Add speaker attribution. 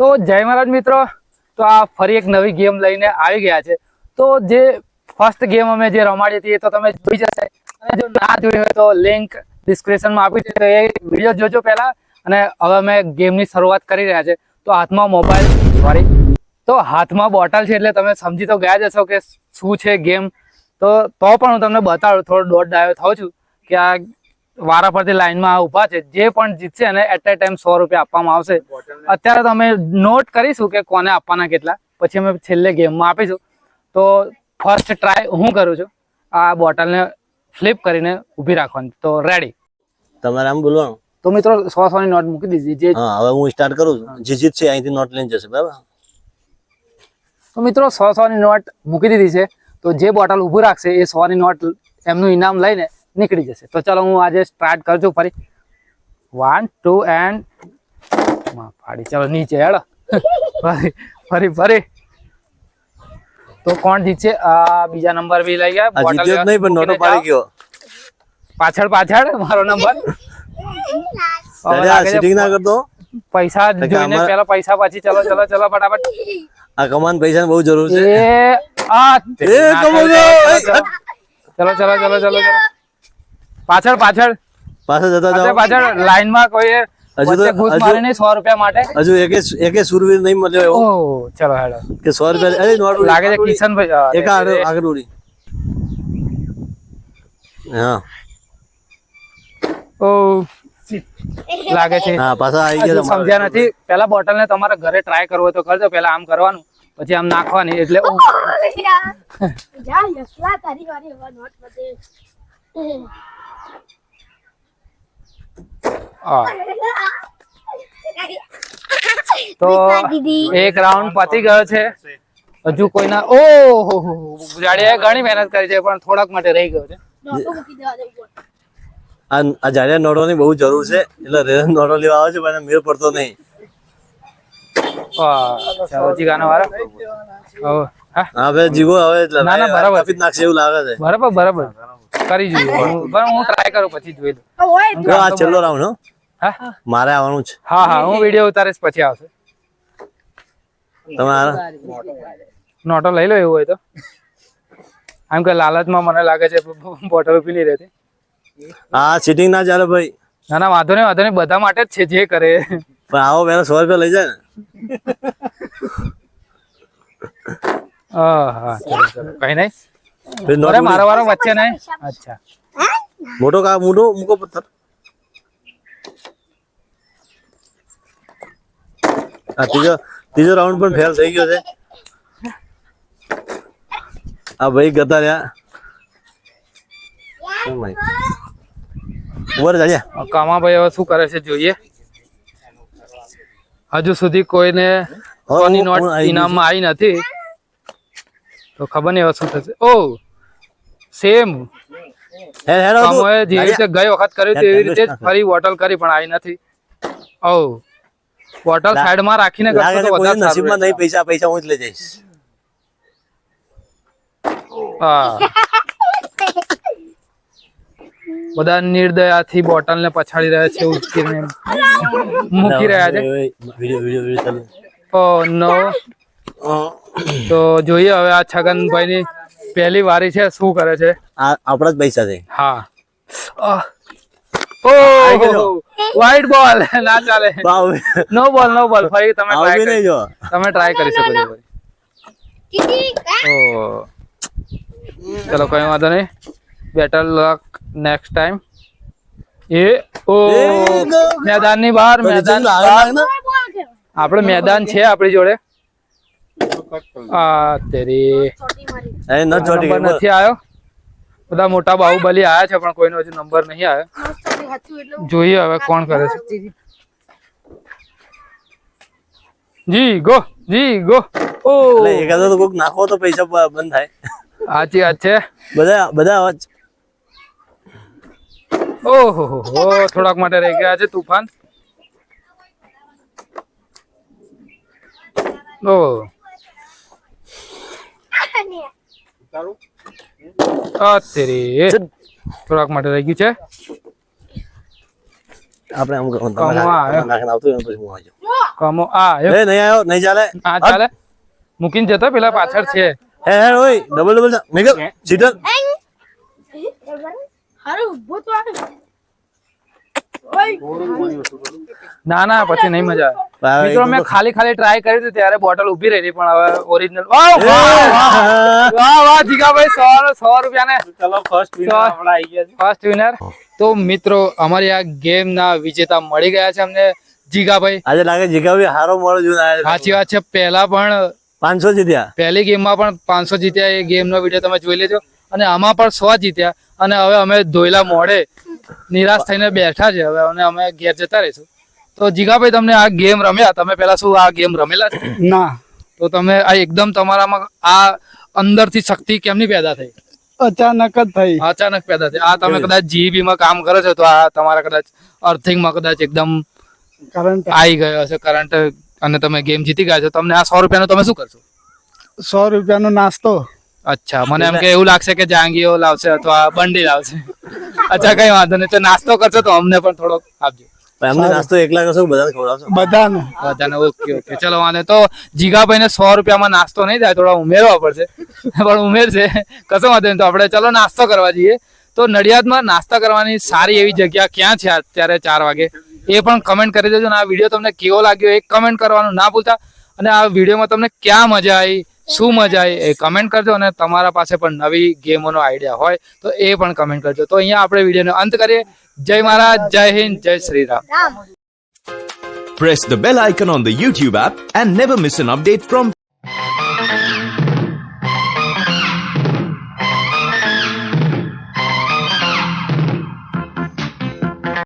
Speaker 1: તો જય મહારાજ મિત્રો. તો આ ફરી એક નવી ગેમ લઈને આવી ગયા છે. તો જે ફર્સ્ટ ગેમ અમે જે રમાડી હતી એ તો તમે જોઈ જશે અને જો ના જોઈ હોય તો લિંક ડિસ્ક્રિપ્શનમાં આપી છે તો એ વીડિયો જોજો પહેલાં. અને હવે અમે ગેમની શરૂઆત કરી રહ્યા છે. તો હાથમાં મોબાઈલ સોરી તો હાથમાં બોટલ છે એટલે તમે સમજી તો ગયા જ હશો કે શું છે ગેમ તો તો પણ હું તમને બતાડું થોડો દોઢ ડાયો થાઉં છું કે આ વારા પરથી લાઈનમાં ઊભા છે. જે પણ જીતશે એને એટ એ ટાઈમ સો રૂપિયા આપવામાં આવશે. અત્યારે તો અમે નોટ કરીશું કે કોને આપવાના કેટલા. પછી અમે છેલ્લે ગેમમાં આપીશું. તો ફર્સ્ટ ટ્રાય હું કરું છું. આ બોટલને ફ્લિપ કરીને ઊભી રાખવાની. તો રેડી
Speaker 2: તમારે આમ બોલવાનું?
Speaker 1: તો મિત્રો સો સો ની નોટ મૂકી દીધી. જે
Speaker 2: હવે હું સ્ટાર્ટ કરું છું. જે જીત છે અહીંથી નોટ લઈને જશે બરાબર?
Speaker 1: તો મિત્રો સો સો ની નોટ મૂકી દીધી છે. તો જે બોટલ ઊભું રાખશે એ સો ની નોટ એમનું ઇનામ લઈને નીકળી જશે. તો ચાલો હું આજે સ્ટાર્ટ કરું છું ફરી. વન ટુ એન્ડ ફાડી ચાલો નીચે હેડ. ફરી ફરી ફરી. તો કોણ જીતશે? આ બીજા નંબર બી લઈ ગયા. બોટલ
Speaker 2: નહીં પણ નોટો પાડી ગયો.
Speaker 1: પાછળ પાછળ મારો નંબર
Speaker 2: સીટિંગ ના કરતો.
Speaker 1: પૈસા જોઈને પેલા પૈસા પછી ચલો ચલો ચલો ફટાફટ.
Speaker 2: આ કમાન પૈસા બહુ જરૂર છે.
Speaker 1: એ આ
Speaker 2: એ
Speaker 1: ના
Speaker 2: કમો
Speaker 1: થયું.
Speaker 2: ગયો.
Speaker 1: ચલો ચલો ચલો ચલો ચલો. પાછળ પાછળ.
Speaker 2: પાછળ જતા
Speaker 1: પાછળ
Speaker 2: જાઓ.
Speaker 1: પાછળ. લાઈનમાં કોઈ
Speaker 2: હજુ તો-
Speaker 1: ઘૂસ
Speaker 2: હજુ-
Speaker 1: નહીં સો રૂપિયા માટે.
Speaker 2: હજુ એકે એકે સુરવીર નહીં મળ્યો એવો.
Speaker 1: ચલો હેડો.
Speaker 2: કે સો રૂપિયા અરે નોટ
Speaker 1: લાગે છે કિશનભાઈ
Speaker 2: એક આગળ આગળ ઉડી હા.
Speaker 1: ઓ લાગે છે.
Speaker 2: હા પાછા આવી ગયા
Speaker 1: સમજ્યા નથી. પેલા બોટલ ને તમારે ઘરે ટ્રાય કરવો હોય તો કરજો. પેલા આમ કરવાનું પછી આમ નાખવાની એટલે.
Speaker 3: જા યસલા તારી વારી હવે નોટ.
Speaker 1: તો એક રાઉન્ડ પતી ગયો છે. હજુ કોઈના ઓહો જાડિયાએ ઘણી મહેનત કરી છે પણ થોડાક માટે રહી ગયો છે.
Speaker 2: આ જાડિયા નોટોની બહુ જરૂર છે એટલે રેર નોડો લેવા આવે છે પણ મેળ પડતો નહીં.
Speaker 1: હવે, હા.
Speaker 2: હા હવે
Speaker 1: ના, ના, બરાબર.
Speaker 2: નાખશે એવું લાગે છે.
Speaker 1: બરાબર બરાબર. કરી જોઈએ. પણ હું ટ્રાય કરો પછી જોઈ
Speaker 2: લો. આ છેલ્લો રાઉન્ડ હો.
Speaker 1: હા?
Speaker 2: મારે આવવાનું છે.
Speaker 1: હા હા હું વીડિયો ઉતારીશ પછી આવશે.
Speaker 2: તમારે
Speaker 1: નોટો લઈ લો એવું હોય તો. આમ કે લાલચમાં મને લાગે છે બોટલ નહીં રહેતી.
Speaker 2: હા સીટિંગ ના ચાલે ભાઈ.
Speaker 1: ના ના વાંધો નહીં વાંધો નહીં બધા માટે જ છે જે કરે.
Speaker 2: પણ આવો પેલા સો રૂપિયા લઈ જાય ને.
Speaker 1: હા હા ચલો ચલો. કઈ નહીં. મારો વારો વચ્ચે નહીં. અચ્છા.
Speaker 2: મોટો કા મોટો મૂકો પથ્થર આ ત્રીજો ત્રીજો રાઉન્ડ પણ ફેલ થઈ ગયો છે. આ ભાઈ ગતા રહ્યા. Oh my. ઊભા રહે
Speaker 1: કામાભાઈ હવે શું કરે છે જોઈએ. હજુ સુધી કોઈને સોની નોટ
Speaker 2: આવી
Speaker 1: ઇનામમાં આવી નથી. તો ખબર નહીં હવે શું થશે. ઓ સેમ
Speaker 2: હેડ આવતું.
Speaker 1: રીતે ગઈ વખત કર્યું હતું એવી રીતે જ ફરી બોટલ કરી પણ આવી નથી. ઓ બોટલ સાઈડમાં રાખીને
Speaker 2: લાગે
Speaker 1: તો વધારે
Speaker 2: નસીબમાં નહીં પૈસા પૈસા હું જ લઈ જઈશ.
Speaker 1: બધા નિર્દયાથી બોટલને પછાડી રહ્યા છે ઉચકીને. મૂકી રહ્યા છે.
Speaker 2: વીડિયો વીડિયો વીડિયો ચાલુ.
Speaker 1: ઓ નો તો જોઈએ હવે આ છગનભાઈની પહેલી વારી છે શું કરે છે?
Speaker 2: આ આપણા જ પૈસા છે.
Speaker 1: હા. આહ. ઓ
Speaker 2: ગયો.
Speaker 1: બોલ ના ચાલે. નો બોલ નો બોલ ફરી તમે ટ્રાય
Speaker 2: નહીં જો.
Speaker 1: તમે ટ્રાય કરી શકો છો ઓ ચલો કઈ વાંધો નહીં. બેટર લક નેક્સ્ટ ટાઈમ એ ઓ.
Speaker 2: મેદાનની
Speaker 1: મેદાનની બહાર મેદાન આપણે મેદાન છે આપણી જોડે. આ તેરી
Speaker 2: એ ન ચોટી ગઈ,
Speaker 1: નથી આવ્યો બધા મોટા બાહુબલી આયા છે પણ કોઈનો હજુ નંબર નહીં આવ્યો જોઈએ હવે કોણ કરે છે. જી ગો જી ગો. ઓ.
Speaker 2: એકાદો તો કોક નાખો તો પૈસા બંધ થાય.
Speaker 1: સાચી વાત છે.
Speaker 2: બધા બધા વાત
Speaker 1: ઓહો હો હો, થોડાક માટે રહી ગયા છે તુફાન. ઓ. અત્યારે થોડાક માટે રહી ગયું છે.
Speaker 2: આપણે આમ કરવાનું. તમે નાખીને આવતું પછી હું આવી
Speaker 1: કમો આ
Speaker 2: એ નહીં આવ્યો? નહીં ચાલે?
Speaker 1: આ ચાલે? મૂકીને જતો પેલા પાછળ છે.
Speaker 2: હે હે ઓય ડબલ ડબલ મેગલ સીટર
Speaker 3: હારું ઊભો તો આવ્યો. ઓય
Speaker 1: ના ના પછી નહીં મજા આવે. મિત્રો મેં ખાલી ખાલી ટ્રાય કરી હતી ત્યારે બોટલ ઊભી રહી પણ હવે ઓરિજિનલ વાહ વાહ, વાહ જીગાભાઈ સો સો રૂપિયા ને
Speaker 4: ચલો ફર્સ્ટ વિનર
Speaker 1: તો-
Speaker 4: આવી ગયા
Speaker 1: ફર્સ્ટ વિનર તો મિત્રો અમારી આ ગેમ ના વિજેતા મળી ગયા છે અમને. જીગાભાઈ.
Speaker 2: આજે લાગે જીગાભાઈ હારો મળો જો
Speaker 1: સાચી વાત છે પહેલા પણ
Speaker 2: પાંચસો જીત્યા.
Speaker 1: પહેલી ગેમમાં પણ પાંચસો જીત્યા એ ગેમનો વીડિયો તમે જોઈ લેજો. અને આમાં પણ સો જીત્યા. અને હવે અમે ધોયલા મોડે નિરાશ થઈને બેઠા છે. હવે અને અમે ઘેર જતા રહીશું. તો જીગાભાઈ તમને આ ગેમ રમ્યા? તમે પેલા શું આ ગેમ રમેલા છે?
Speaker 5: ના.
Speaker 1: તો તમે આ એકદમ તમારામાં આ અંદરથી શક્તિ કેમની પેદા થઈ?
Speaker 5: અચાનક જ થઈ.
Speaker 1: અચાનક પેદા થઈ. આ તમે કદાચ જીબી માં કામ કરો છો તો આ તમારા કદાચ અર્થિંગમાં કદાચ એકદમ
Speaker 5: કરંટ
Speaker 1: આવી ગયો હશે કરંટ અને તમે ગેમ જીતી ગયા છો. તમને આ સો રૂપિયાનો તમે શું કરશો?
Speaker 5: સો રૂપિયાનો નાસ્તો.
Speaker 1: અચ્છા મને એમ કે એવું લાગશે કે જાંગીઓ લાવશે અથવા બંડી લાવશે. અચ્છા કઈ વાંધો નહીં. તો નાસ્તો કરશો તો અમને પણ થોડોક આપજો.
Speaker 2: એમને નાસ્તો એકલા કરશો બધાને ખવડાવશો?
Speaker 5: બધાને.
Speaker 1: બધાને ઓકે ઓકે. ચલો વાંધો તો જીગાભાઈ સો રૂપિયામાં નાસ્તો નહીં થાય થોડા ઉમેરવા પડશે. પણ ઉમેરશે. કશો વાંધો નહીં. તો આપણે ચલો નાસ્તો કરવા જઈએ. તો નડિયાદમાં નાસ્તા કરવાની સારી એવી જગ્યા ક્યાં છે અત્યારે ચાર વાગે? એ પણ કમેન્ટ કરી દેજો અને આ વીડિયો તમને કેવો લાગ્યો એ કમેન્ટ કરવાનું ના ભૂલતા. અને આ વિડીયોમાં તમને ક્યાં મજા આવી શું મજા આવી એ કમેન્ટ કરજો અને તમારા પાસે પણ નવી ગેમોનો આઈડિયા હોય તો એ પણ કમેન્ટ કરજો. તો અહીંયા આપણે વિડીયોનો અંત કરીએ. Jai Maharaj, Jai Hind, Jai Sri
Speaker 3: Ram.
Speaker 6: Press the bell icon on the YouTube app and never miss an update from